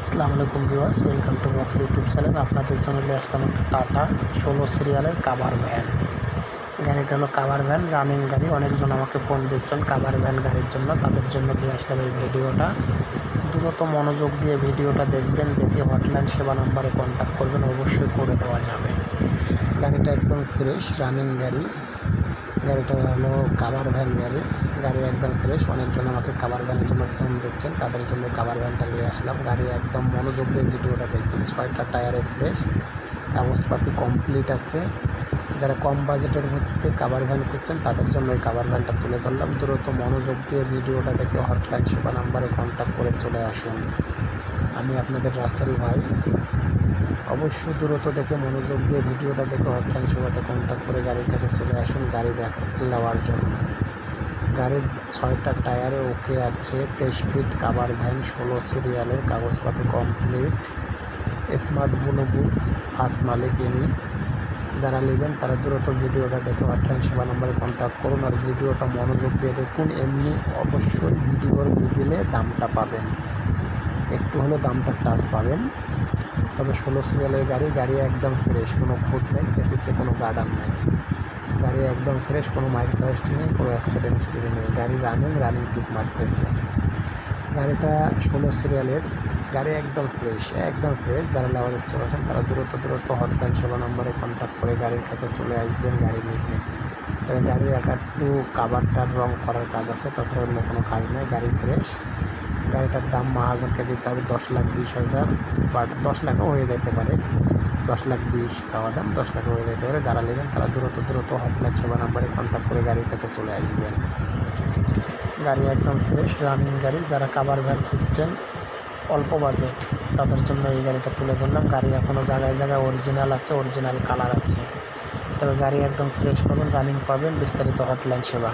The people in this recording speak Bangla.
আসসালামু আলাইকুম viewers, welcome to box YouTube channel. আপনাদের জন্য নিয়ে আসলাম একটা টাটা ষোলো সিরিয়ালের কাভার ভ্যান গাড়িটা হলো কাভার ভ্যান রানিং গাড়ি। অনেকজন আমাকে ফোন দিচ্ছেন কাভার ভ্যান গাড়ির জন্য। তাদের জন্য নিয়ে আসলাম এই ভিডিওটা। দ্রুত মনোযোগ দিয়ে ভিডিওটা দেখবেন, দেখে হটলাইন, সেবা নাম্বারে কন্ট্যাক্ট করবেন, অবশ্যই করে দেওয়া যাবে। গাড়িটা একদম ফ্রেশ রানিং গাড়ি। গাড়িটা হলো কাভার ভ্যান গাড়ি। গাড়ি একদম ফ্রেশ অনেকজন আমাকে কাভার ভ্যানের জন্য ফোন দিচ্ছেন, তাদের জন্য কাভার ভ্যানটা নিয়ে আসলাম। গাড়ি একদম মনোযোগ দিয়ে ভিডিওটা দেখবেন, ছয়টা টায়ারে ফ্রেশ কাগজপাতি কমপ্লিট আছে। যারা কম বাজেটের মধ্যে কাভার ভ্যান করছেন তাদের জন্য এই কাভার ভ্যানটা তুলে ধরলাম। দ্রুত মনোযোগ দিয়ে ভিডিওটা দেখে হটলাইন, সেবা নাম্বারে কন্ট্যাক্ট করে চলে আসুন। আমি আপনাদের রাসেল ভাই। অবশ্যই দ্রুত দেখে মনোযোগ দিয়ে ভিডিওটা দেখে হটলাইন সেবাতে কন্ট্যাক্ট করে গাড়ির কাছে চলে আসুন, গাড়ি দেখ, নেওয়ার জন্য। গাড়ির ছয়টা টায়ারে ওকে আছে তেইশ ফিট কাবার ভ্যান ষোলো সিরিয়ালের কাগজপাতি কমপ্লিট স্মার্ট বুক ফার্স্ট মালিক ইনি। যারা নেবেন তারা দ্রুত ভিডিওটা দেখে হটলাইন সেবা নম্বরে কন্ট্যাক্ট করুন আর ভিডিওটা মনোযোগ দিয়ে দেখুন, এমনি অবশ্যই ভিডিওর মিডিলে দামটা পাবেন। একটু হলেও দামটা টাচ পাবেন। তবে ষোলো সিরিয়ালের গাড়ি গাড়ি একদম ফ্রেশ কোনো খুঁত নেই, চেসিসে কোনো গার্ডার নেই। গাড়ি একদম ফ্রেশ কোনো মাইক্রো হিস্ট্রি নেই, কোনো অ্যাক্সিডেন্ট নেই। গাড়ি রানিং রানিং টিক মারতেছে। গাড়িটা ষোলো সিরিয়ালের, গাড়ি একদম ফ্রেশ একদম ফ্রেশ যারা নেওয়ার ইচ্ছে আছেন তারা দ্রুত দ্রুত হটলাইন সেবা নম্বরে কন্ট্যাক্ট করে গাড়ির কাছে চলে আসবেন, গাড়ি নিতে। তবে গাড়ির এক একটু কাভারটার রং করার কাজ আছে, তাছাড়া অন্য কোনো কাজ নেই, গাড়ি ফ্রেশ গাড়িটার দাম মহাজনকে দিতে হবে দশ লাখ বিশ হাজার, বাট দশ লাখও হয়ে যেতে পারে। দশ লাখ বিশ চাওয়া দাম, দশ লাখ হয়ে যেতে পারে। যারা নেবেন তারা দ্রুত দ্রুত হটলাইন সেবা নাম্বারে কন্ট্যাক্ট করে গাড়ির কাছে চলে আসবেন। গাড়ি একদম ফ্রেশ রানিং গাড়ি। যারা কাভার ভ্যান খুঁজছেন, অল্প বাজেট তাদের জন্য এই গাড়িটা তুলে ধরলাম। গাড়ি এখনও জায়গায় জায়গায় অরিজিনাল আছে অরিজিনাল কালার আছে। তবে গাড়ি একদম ফ্রেশ পাবেন রানিং পাবেন, বিস্তারিত হটলাইন সেবা।